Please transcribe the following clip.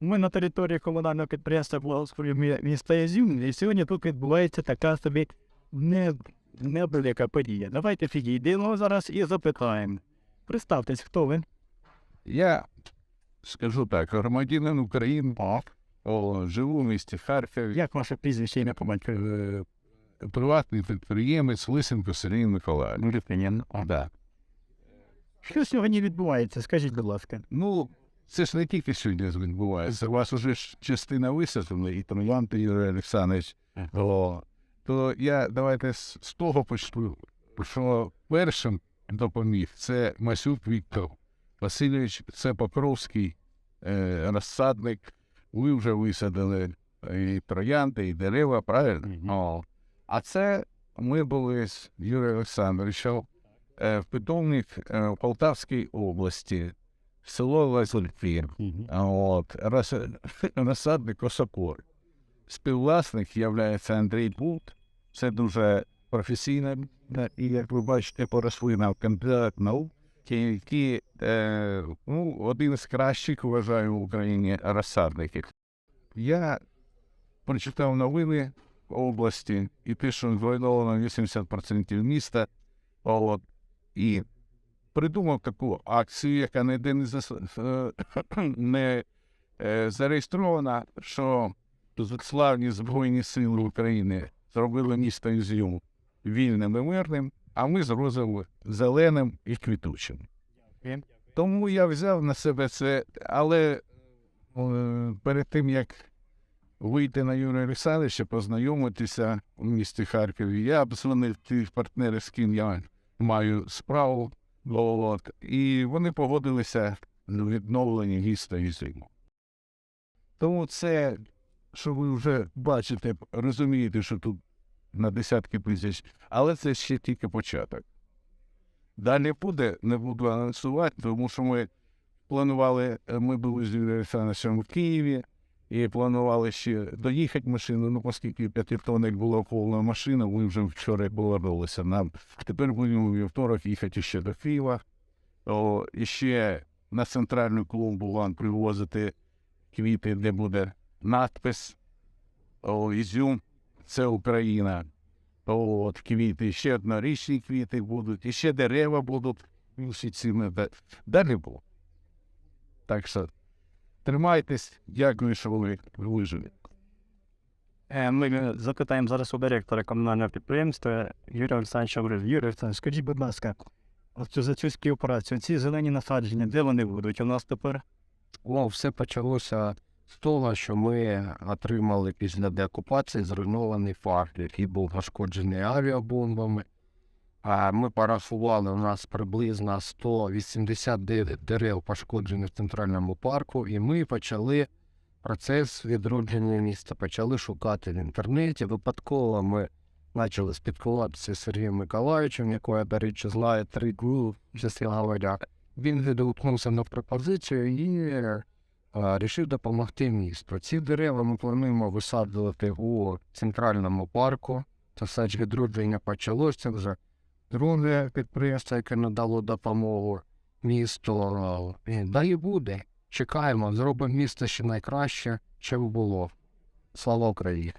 Ми на території комунального підприємства благоустрою міста Ізюм, і сьогодні тут відбувається така собі не, невелика подія. Давайте підійдемо зараз і запитаємо. Представтесь, хто ви? Я скажу так, громадянин України, о, живу в місті Харкові, Як ваше прізвище ім'я по батькові? е, приватний підприємець Лисенко Сергій Миколаївич. Да. Що сьогодні відбувається? Скажіть, будь ласка. Ну, це ж не тільки сьогодні відбувається. У вас уже ж частина висадила, і Троянти Юрій Олександрович. О, то я давайте з, з того почну, що першим допоміг це Масюк Віктор Васильович, це Покровський е, розсадник. Ви вже висадили і троянди, і дерева, правильно? О. А це ми були з Юрієм Олександровичем е, в питомник е, в Полтавській області, село Лазульфір. От, роз- розсадник Осокор. Співвласник є Андрій Бут. Це дуже професійна, е, і, як ви бачите, по рослинам кандидат наук, які е, ну, один з кращих, вважаю, в Україні розсадників. Я прочитав новини в області і те, що зруйновано 80% міста. От, і придумав таку акцію, яка ніде не, зас... не е, зареєстрована, що славні Збройні Сили України зробили місто Ізюм вільним і мирним, а ми зробили зеленим і квітучим. Тому я взяв на себе це, але е, перед тим як вийти на Юрія Олександровича, познайомитися у місті Харкові, я обдзвонив тих партнерів, з ким я маю справу. От, і вони погодилися на відновлення міста Ізюму. Тому це, що ви вже бачите, розумієте, що тут на десятки тисяч, але це ще тільки початок. Далі буде, не буду анонсувати, тому що ми планували, е, ми були з Олександровичем в Києві і планували ще доїхати машину, ну оскільки п'ятитонник була повна машина, ми вже вчора повернулися. Нам тепер будемо вівторок їхати ще до Києва. О, і ще на центральну клумбу вам привозити квіти, де буде надпис о, Ізюм, це Україна. О, От квіти, ще однорічні квіти будуть, і ще дерева будуть Далі було. Так що тримайтесь, дякую, що ви вижили. Е, Ми запитаємо зараз у директора комунального підприємства Юрія Олександровича Грив. Юрій Олександрович, скажіть, будь ласка, от цю- за цю співпрацю, ці зелені насадження, де вони будуть у нас тепер? Ну, все почалося з того, що ми отримали після деокупації зруйнований факт, який був пошкоджений авіабомбами. Ми порахували, у нас приблизно 189 дерев пошкоджені в центральному парку, і ми почали процес відродження міста, почали шукати в інтернеті. Випадково ми почали спілкуватися з Сергієм Миколаївичем, якого до речі, знаю три дні, чесно говоря. Він відгукнувся на пропозицію і е, рішив допомогти місту. Ці дерева ми плануємо висаджувати у центральному парку. Це все відродження почалося. Вже друге підприємство, яке надало допомогу місту. І Далі буде. Чекаємо, зробимо місто ще найкраще, чим було. Слава Україні!